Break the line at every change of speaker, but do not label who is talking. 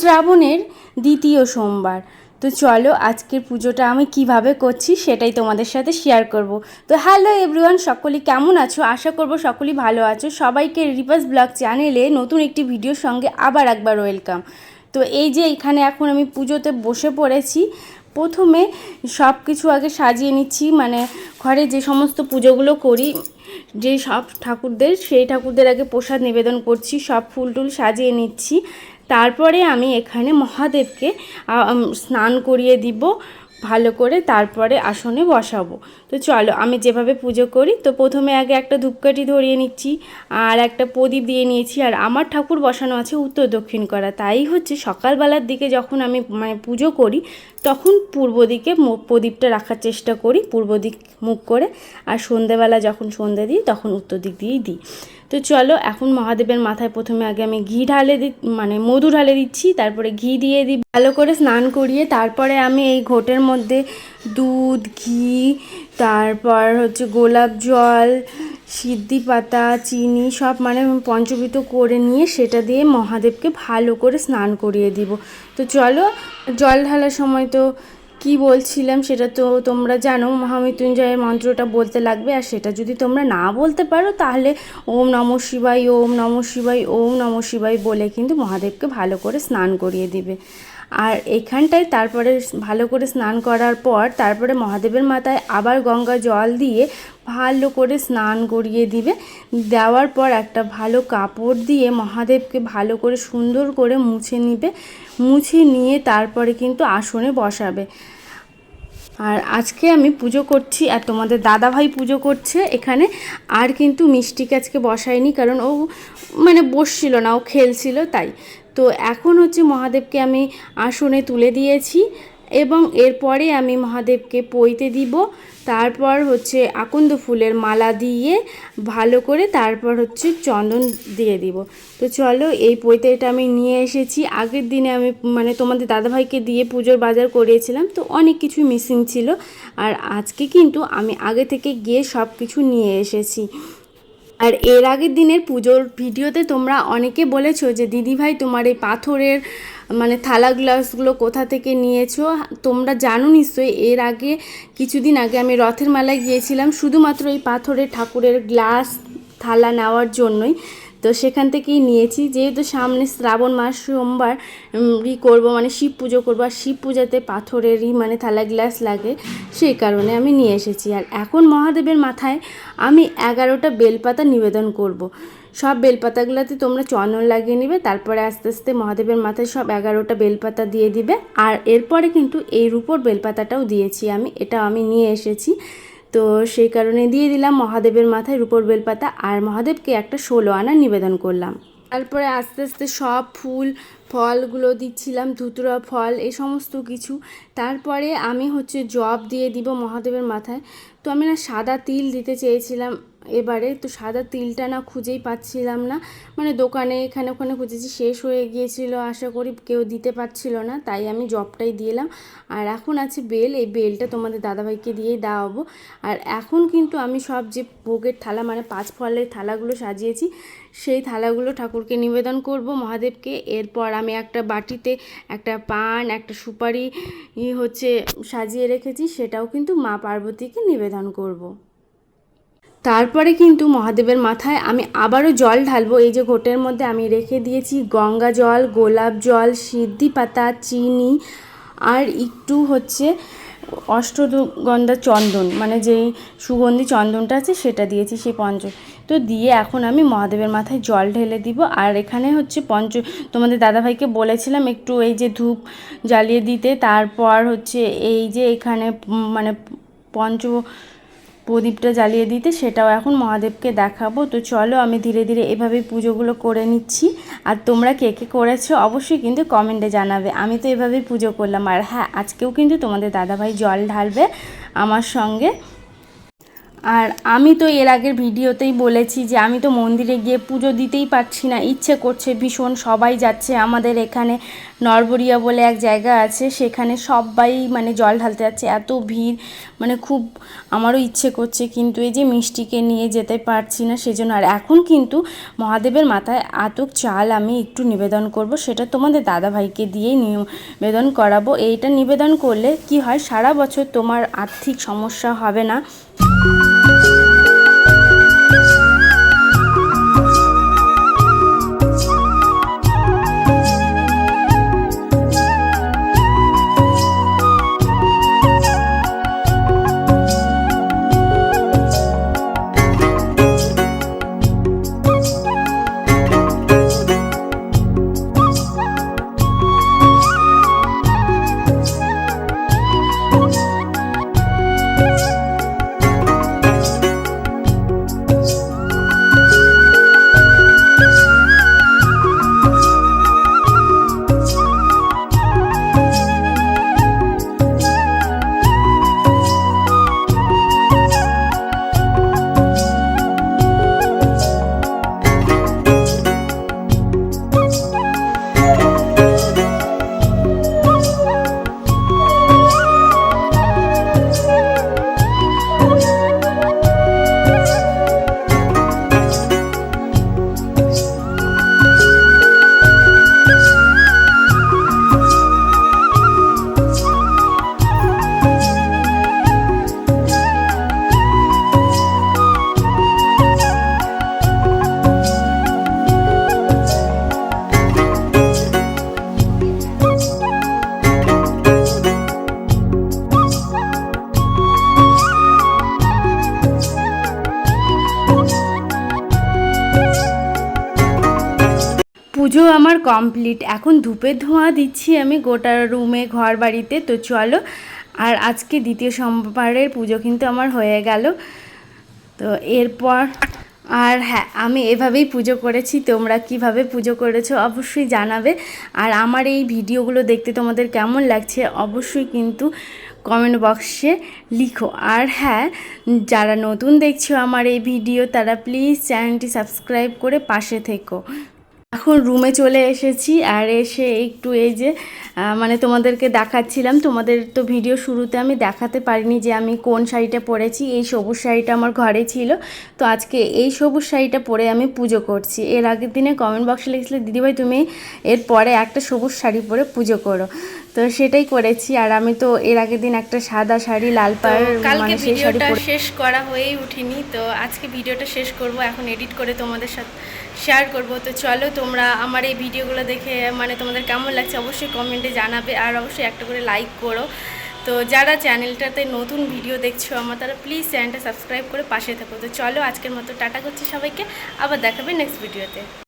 শ্রাবণের দ্বিতীয় সোমবার। তো চলো আজকের পুজোটা আমি কীভাবে করছি সেটাই তোমাদের সাথে শেয়ার করব। তো হ্যালো এভরিওয়ান সকলে কেমন আছো? আশা করব সকলেই ভালো আছো। সবাইকে রিভার্স ব্লগ চ্যানেলে নতুন একটি ভিডিওর সঙ্গে আবার একবার ওয়েলকাম তো এই যে এখানে এখন আমি পুজোতে বসে পড়েছি। প্রথমে সব কিছু আগে সাজিয়ে নিচ্ছি। মানে ঘরে যে সমস্ত পুজোগুলো করি যে সব ঠাকুরদের, সেই ঠাকুরদের আগে প্রসাদ নিবেদন করছি। সব ফুল টুল সাজিয়ে নিচ্ছি। তারপরে আমি এখানে মহাদেবকে স্নান করিয়ে দিব, ভালো করে তারপরে আসনে বসাবো। তো চলো, আমি যেভাবে পুজো করি, তো প্রথমে আগে একটা ধূপকাঠি ধরিয়ে নিচ্ছি, আর একটা প্রদীপ দিয়ে নিয়েছি, আর আমার ঠাকুর বসানো আছে উত্তর দক্ষিণ করা। তাই হচ্ছে সকালবেলার দিকে যখন আমি মানে পুজো করি, তখন পূর্ব দিকে প্রদীপটা রাখার চেষ্টা করি, পূর্ব দিক মুখ করে, আর সন্ধেবেলা যখন সন্ধে দিই, তখন উত্তর দিক দিয়েই দিই। তো চলো, এখন মহাদেবের মাথায় প্রথমে আগে আমি ঘি ঢালে দি মানে মধু ঢালে দিচ্ছি, তারপরে ঘি দিয়ে দিই ভালো করে স্নান করিয়ে তারপরে আমি এই ঘোটের মধ্যে দুধ, ঘি, তারপর হচ্ছে গোলাপ জল, সিদ্ধি পাতা, চিনি সব মানে পঞ্চবৃত করে নিয়ে সেটা দিয়ে মহাদেবকে ভালো করে স্নান করিয়ে দিব। তো চলো, জল ঢালার সময় তো কি বলছিলাম সেটা তো তোমরা জানো, মহামৃত্যুঞ্জয়ের মন্ত্রটা বলতে লাগবে। আর সেটা যদি তোমরা না বলতে পারো, তাহলে ওম নম শিবাই ওম নম শিবাই ওম নম শিবাই বলে কিন্তু মহাদেবকে ভালো করে স্নান করিয়ে দিবে। আর এখানটায় তারপরে ভালো করে স্নান করার পর তারপরে মহাদেবের মাথায় আবার গঙ্গা জল দিয়ে ভালো করে স্নান করিয়ে দিবে। দেওয়ার পর একটা ভালো কাপড় দিয়ে মহাদেবকে ভালো করে সুন্দর করে মুছে নিবে। মুছে নিয়ে তারপরে কিন্তু আসনে বসাবে। আর আজকে আমি পুজো করছি আর তোমাদের দাদা ভাই পুজো করছে এখানে। আর কিন্তু মিষ্টিকে আজকে বসায়নি কারণ ও মানে বসছিল না, ও খেলছিল তাই। তো এখন হচ্ছে মহাদেবকে আমি আসনে তুলে দিয়েছি এবং এরপরে আমি মহাদেবকে পইতে দিব। তারপর হচ্ছে আকন্দ ফুলের মালা দিয়ে ভালো করে তারপর হচ্ছে চন্দন দিয়ে দিব। তো চলো এই পৈতেটা আমি নিয়ে এসেছি। আগের দিনে আমি মানে তোমাদের দাদাভাইকে দিয়ে পুজোর বাজার করিয়েছিলাম, তো অনেক কিছু মিসিং ছিল। আর আজকে কিন্তু আমি আগে থেকে গিয়ে সব কিছু নিয়ে এসেছি। আর এর আগের দিনের পুজোর ভিডিওতে তোমরা অনেকে বলেছ যে, দিদিভাই, তোমার এই পাথরের মানে থালা গ্লাসগুলো কোথা থেকে নিয়েছো? তোমরা জানো নিশ্চয়ই, এর আগে কিছুদিন আগে আমি রথের মেলায় গিয়েছিলাম, শুধুমাত্র এই পাথরের ঠাকুরের গ্লাস, থালা নেওয়ার জন্যই। তো সেখান থেকেই নিয়েছি। যেহেতু সামনে শ্রাবণ মাস, সোমবার ই করব মানে শিব পুজো করব, আর শিব পূজাতে পাথরেরই মানে থালা গ্লাস লাগে, সেই কারণে আমি নিয়ে এসেছি। আর এখন মহাদেবের মাথায় আমি এগারোটা বেলপাতা নিবেদন করব। সব বেলপাতাগুলোতে তোমরা চন্দন লাগিয়ে নিবে, তারপরে আস্তে আস্তে মহাদেবের মাথায় সব এগারোটা বেলপাতা দিয়ে দিবে। আর এরপরে কিন্তু এই রূপোর বেলপাতাটাও দিয়েছি আমি এটা আমি নিয়ে এসেছি। তো সেই কারণে দিয়ে দিলাম মহাদেবের মাথায় রূপর বেলপাতা আর মহাদেবকে একটা ষোলো আনা নিবেদন করলাম। তারপরে আস্তে আস্তে সব ফুল, ফলগুলো দিচ্ছিলাম, ধুতুরা ফল এই সমস্ত কিছু। তারপরে আমি হচ্ছে জব দিয়ে দিব মহাদেবের মাথায়। তো আমি না সাদা তিল দিতে চেয়েছিলাম। এবারে তো সাদা তিলটা না খুঁজেই পাচ্ছিলাম না। মানে দোকানে এখানে ওখানে খুঁজেছি, শেষ হয়ে গিয়েছিল আশা করি কেউ দিতে পারছিল না, তাই আমি জবটাই দিলাম আর এখন আছে বেল, এই বেলটা তোমাদের দাদাভাইকে দিয়েই দেওয়াবো। আর এখন কিন্তু আমি সব যে ভোগের থালা মানে পাঁচ ফলের থালাগুলো সাজিয়েছি, সেই থালাগুলো ঠাকুরকে নিবেদন করব মহাদেবকে। এরপর আমি একটা বাটিতে একটা পান, একটা সুপারি হচ্ছে সাজিয়ে রেখেছি, সেটাও কিন্তু মা পার্বতীকে নিবেদন করব। তারপরে কিন্তু মহাদেবের মাথায় আমি আবারও জল ঢালবো। এই যে ঘোটের মধ্যে আমি রেখে দিয়েছি গঙ্গা জল, গোলাপ জল, সিদ্ধি পাতা, চিনি আর একটু হচ্ছে অষ্টগন্ধা চন্দন মানে যেই সুগন্ধি চন্দনটা আছে সেটা দিয়েছি সেই পঞ্চ। তো দিয়ে এখন আমি মহাদেবের মাথায় জল ঢেলে দিব। আর এখানে হচ্ছে পঞ্চ, তোমাদের দাদাভাইকে বলেছিলাম একটু এই যে ধূপ জ্বালিয়ে দিতে। তারপর হচ্ছে এই যে এখানে মানে পঞ্চ প্রদীপটা জ্বালিয়ে দিতে, সেটাও এখন মহাদেবকে দেখাবো। তো চলো আমি ধীরে ধীরে এভাবে পুজোগুলো করে নিচ্ছি। আর তোমরা কে কে করেছ অবশ্যই কিন্তু কমেন্টে জানাবে। আমি তো এভাবেই পুজো করলাম। আর হ্যাঁ আজকেও কিন্তু তোমাদের দাদাভাই জল ঢালবে আমার সঙ্গে। আর আমি তো এর আগের ভিডিওতেই বলেছি যে আমি তো মন্দিরে গিয়ে পুজো দিতেই পারছি না, ইচ্ছে করছে ভীষণ সবাই যাচ্ছে। আমাদের এখানে নরবরিয়া বলে এক জায়গা আছে, সেখানে সবাই মানে জল ঢালতে যাচ্ছে। এত ভিড় মানে খুব আমারও ইচ্ছে করছে, কিন্তু এই যে মিষ্টিকে নিয়ে যেতে পারছি না সেজন্য। আর এখন কিন্তু মহাদেবের মাথায় আতক চাল আমি একটু নিবেদন করব, সেটা তোমাদের দাদাভাইকে দিয়েই নিবেদন করাবো। এইটা নিবেদন করলে কি হয়, সারা বছর তোমার আর্থিক সমস্যা হবে না। Thank you. পুজো আমার কমপ্লিট। এখন ধূপের ধোঁয়া দিচ্ছি আমি গোটা রুমে, ঘর বাড়িতে। তো চলো, আর আজকে দ্বিতীয় সোমবারের পুজো কিন্তু আমার হয়ে গেল। তো এরপর, আর হ্যাঁ আমি এভাবেই পুজো করেছি। তোমরা কীভাবে পুজো করেছ অবশ্যই জানাবে। আর আমার এই ভিডিওগুলো দেখতে তোমাদের কেমন লাগছে অবশ্যই কিন্তু কমেন্ট বক্সে লিখো। আর হ্যাঁ যারা নতুন দেখছ আমার এই ভিডিও, তারা প্লিজ চ্যানেলটি সাবস্ক্রাইব করে পাশে থেকো। এখন রুমে চলে এসেছি আর এসে একটু এই যে মানে তোমাদেরকে দেখাচ্ছিলাম। তোমাদের তো ভিডিও শুরুতে আমি দেখাতে পারিনি যে আমি কোন শাড়িটা পরেছি। এই সবুজ শাড়িটা আমার ঘরে ছিল। তো আজকে এই সবুজ শাড়িটা পরে আমি পুজো করছি। এর আগের দিনে কমেন্ট বক্সে লিখছিলে, দিদিভাই, তুমি এর পরে একটা সবুজ শাড়ি পরে পুজো করো। তো সেটাই করেছি। আর আমি তো এর আগের দিন একটা সাদা শাড়ি লাল
কালকে
মানে শাড়ি
ভিডিওটা শেষ করা হয়েই উঠিনি। তো আজকে ভিডিওটা শেষ করব। এখন এডিট করে তোমাদের সাথে শেয়ার করব। তো চলো তোমরা আমার এই ভিডিওগুলো দেখে মানে তোমাদের কেমন লাগছে অবশ্যই কমেন্টে জানাবে। আর অবশ্যই একটা করে লাইক করো। তো যারা চ্যানেলটাতে নতুন ভিডিও দেখছ আমার তারা প্লিজ চ্যানেলটা সাবস্ক্রাইব করে পাশে থাকো। তো চলো আজকের মতো টাটা করছি সবাইকে। আবার দেখাবে নেক্সট ভিডিওতে